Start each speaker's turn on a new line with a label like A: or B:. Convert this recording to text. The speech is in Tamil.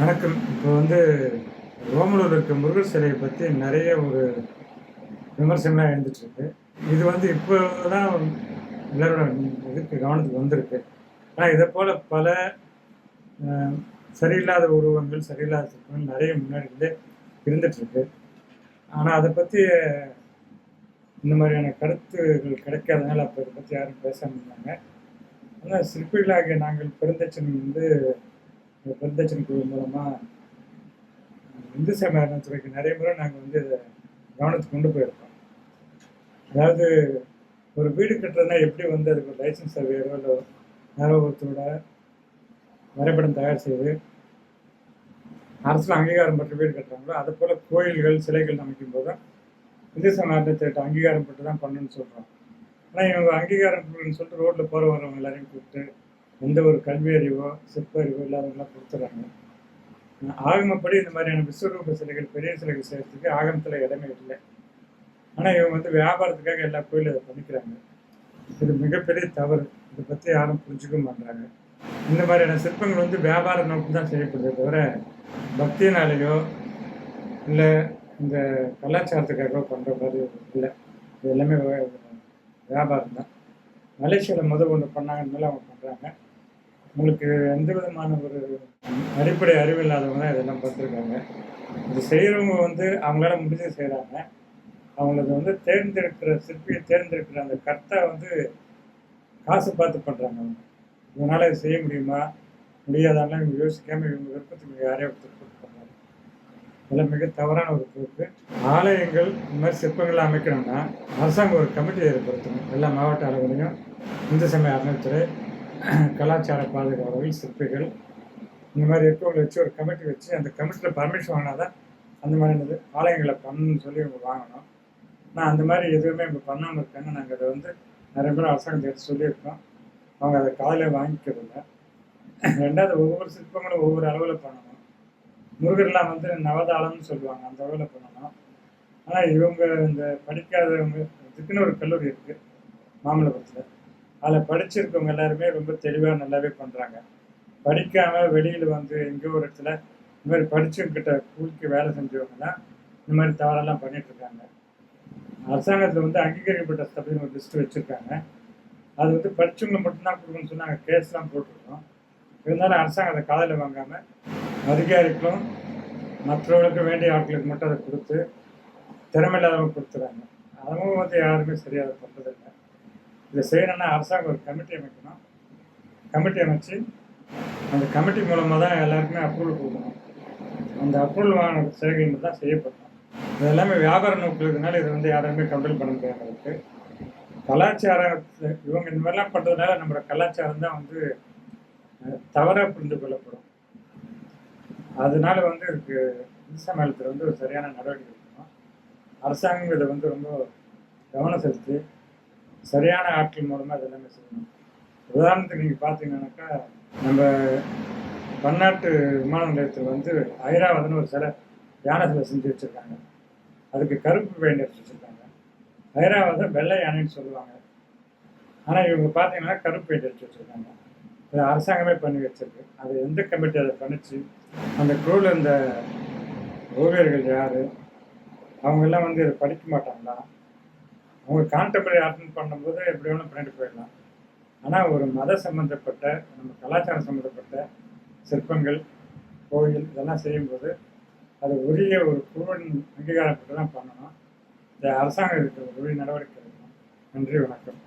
A: வணக்கம். இப்போ வந்து ரோமலூர் இருக்க முருகர் சிலையை பற்றி நிறைய ஒரு விமர்சனம்லாம் எழுந்துட்டுருக்கு. இது வந்து இப்போ தான் எல்லாரோட இதுக்கு கவனத்துக்கு வந்திருக்கு. ஆனால் இதை போல் பல சரியில்லாத உருவங்கள் சரியில்லாத சிற்பங்கள் நிறைய முன்னாடி இருந்தே இருந்துகிட்ருக்கு ஆனால் அதை பற்றி இந்த மாதிரியான கருத்துகள் கிடைக்காதனால அப்போ இதை பற்றி யாரும் பேச முடியாங்க ஆனால் சிற்பிகளாகிய நாங்கள் பெருந்தச்சன் வந்து இந்த பிரதட்சணை குழு மூலமாக இந்து சமயம் நிறைய முறை நாங்கள் வந்து இதை கவனத்துக்கு கொண்டு போயிருக்கோம். அதாவது ஒரு வீடு கட்டுறதுனா எப்படி வந்து அதுக்கு ஒரு லைசன்ஸ் சர்வேயரோ இல்லை நிலவரத்தோட வரைபடம் தயார் செய்து அரசில் அங்கீகாரம் பெற்ற வீடு கட்டுறாங்களோ அதை போல் கோயில்கள் சிலைகள் அமைக்கும் போதும் இந்து சமயத்திட்ட அங்கீகாரம் பெற்று தான் பண்ணணும்னு சொல்கிறோம் ஆனால் இவங்க அங்கீகாரம் சொல்லிட்டு ரோட்டில் போகிற வரவங்க எல்லாரையும் கூப்பிட்டு எந்த ஒரு கல்வி அறிவோ சிற்ப அறிவோ இல்லாதவங்களாம் கொடுத்துட்றாங்க ஆகமப்படி இந்த மாதிரியான விஸ்வரூப சிலைகள் பெரிய சிலைகள் செய்யறதுக்கு ஆகமத்தில் இடமே இல்லை. ஆனால் இவங்க வந்து வியாபாரத்துக்காக எல்லா கோயிலும் அதை பண்ணிக்கிறாங்க. இது மிகப்பெரிய தவறு. இதை பற்றி யாரும் புரிஞ்சுக்க மாட்டாங்க இந்த மாதிரியான சிற்பங்கள் வந்து வியாபார நோக்கம் தான் செய்யப்படுதே தவிர பக்தியினாலேயோ இல்லை இந்த கலாச்சாரத்துக்காக பண்ணுற மாதிரி இல்லை. இது எல்லாமே வியாபாரம் தான். மலேசியாவில் முதல் ஒன்று பண்ணாங்கன்னு அவங்க பண்ணுறாங்க உங்களுக்கு எந்த விதமான ஒரு அடிப்படை அறிவு இல்லாதவங்க தான் இதெல்லாம் பார்த்துருக்காங்க. இது செய்கிறவங்க வந்து அவங்களால முடிஞ்சது செய்கிறாங்க அவங்களது வந்து தேர்ந்தெடுக்கிற சிற்பியை தேர்ந்தெடுக்கிற அந்த கர்த்தா வந்து காசு பார்த்து பண்ணுறாங்க அவங்க. இதனால் இது செய்ய முடியுமா? முடியாதான்லாம் இவங்க யோசிக்காமல் இவங்க விருப்பத்துக்கு யாரையும் ஒருத்தர் பண்ணுறாங்க இதெல்லாம் மிக தவறான ஒரு பொறுப்பு ஆலயங்கள் இந்த மாதிரி சிற்பங்களை அமைக்கணும்னா அரசாங்கம் ஒரு கமிட்டி ஏற்படுத்தணும். எல்லா மாவட்ட அளவுலையும் இந்து சமய அறநிலைத்துறை கலாச்சார பாதுகாவல் சிற்பிகள். இந்த மாதிரி இருக்கவங்களை வச்சு ஒரு கமிட்டி வச்சு அந்த கமிட்டியில் பர்மிஷன் வாங்கினா தான் அந்த மாதிரி ஆலயங்களை பண்ணணும்னு சொல்லி இவங்க வாங்கணும். நான் அந்த மாதிரி எதுவுமே இப்போ பண்ணாமல் இருக்காங்க நாங்கள் அதை வந்து நிறைய பேர் அரசாங்கத்தை எடுத்து சொல்லியிருக்கோம். அவங்க அதை காலையில் வாங்கிக்கிறதில்ல. ரெண்டாவது ஒவ்வொரு சிற்பங்களும் ஒவ்வொரு அளவில் பண்ணணும். முருகர்லாம் வந்து நவதாளம்னு சொல்லுவாங்க அந்த அளவில் பண்ணணும். ஆனால் இவங்க இந்த படிக்காதவங்க இதுக்குன்னு ஒரு கல்லூரி இருக்குது மாமல்லபுரத்தில். அதில் படிச்சிருக்கவங்க எல்லாருமே ரொம்ப தெளிவாக நல்லாவே பண்ணுறாங்க படிக்காமல் வெளியில் வந்து எங்கேயோ ஒரு இடத்துல இந்த மாதிரி படிச்சவங்கிட்ட கூலிக்கு வேலை செஞ்சவங்கலாம் இந்த மாதிரி தவறெல்லாம் பண்ணிட்டு இருக்காங்க அரசாங்கத்தில் வந்து அங்கீகரிக்கப்பட்ட ஸ்தபதினு ஒரு லிஸ்ட் வச்சுருக்காங்க. அது வந்து படிச்சவங்க மட்டும்தான் கொடுக்கணும்னு சொன்னாங்க. கேஸ்லாம் போட்டிருக்கோம். இருந்தாலும் அரசாங்கத்தை காதலில் காதில் வாங்காமல் அதிகாரிகளும் மற்றவர்களுக்கு வேண்டிய ஆட்களுக்கு மட்டும் அதை கொடுத்து திறமை இல்லாதவங்க கொடுத்துறாங்க. அதுவும் வந்து யாருமே சரியாக அதை பண்ணுறதில்லை இதை செய்யணும்னா அரசாங்கம் ஒரு கமிட்டி அமைக்கணும். கமிட்டி அமைச்சு அந்த கமிட்டி மூலமாக தான் எல்லாருக்குமே அப்ரூவல் கொடுக்கணும். அந்த அப்ரூவல் வாங்கின சேவைகள் தான் செய்யப்படும் இது எல்லாமே வியாபார நோக்கில் இருக்கிறதுனால இதை வந்து யாருமே கண்ட்ரோல் பண்ண முடியாம இருக்கு கலாச்சாரத்தில் இவங்க இந்த மாதிரிலாம் பண்ணுறதுனால நம்மளோட கலாச்சாரம் தான் வந்து தவறாக புரிந்து கொள்ளப்படும். அதனால வந்து இதுக்கு இந்து சமயத்தில் வந்து ஒரு சரியான நடவடிக்கை எடுக்கணும். அரசாங்கம் இதை வந்து ரொம்ப கவனம் செலுத்தி சரியான ஆட்கள் மூலமாக அது எல்லாமே செய்யணும். உதாரணத்துக்கு நீங்கள் பார்த்தீங்கன்னாக்கா நம்ம பன்னாட்டு விமான நிலையத்தில் வந்து ஐராவதுன்னு ஒரு சிலை யானை சிலை செஞ்சு வச்சுருக்காங்க. அதுக்கு கருப்பு பெயிண்ட் அடிச்சு வச்சுருக்காங்க. ஐராவதம் வெள்ளை யானைன்னு சொல்லுவாங்க. ஆனால் இவங்க பார்த்தீங்கன்னா கருப்பு பெயிண்ட் அடிச்சு வச்சுருக்காங்க. இது அரசாங்கமே பண்ணி வச்சிருக்கு. அது எந்த கமிட்டி அதை பண்ணிச்சு? அந்த குழுவில் இருந்த ஓவியர்கள் யார்? அவங்கெல்லாம் வந்து இதை படிக்க மாட்டாங்களா? அவங்க கான்டெம்பரரி அட்டன் பண்ணும்போது எப்படி வேணும் பண்ணிட்டு போயிடலாம். ஆனால் ஒரு மத சம்மந்தப்பட்ட நம்ம கலாச்சாரம் சம்மந்தப்பட்ட சிற்பங்கள் கோயில் இதெல்லாம் செய்யும்போது அது உரிய ஒரு குழுவின் அங்கீகாரப்பட்டு தான் பண்ணணும். இந்த அரசாங்கம் இதுக்கு உரிய நடவடிக்கை எடுக்கணும். நன்றி வணக்கம்.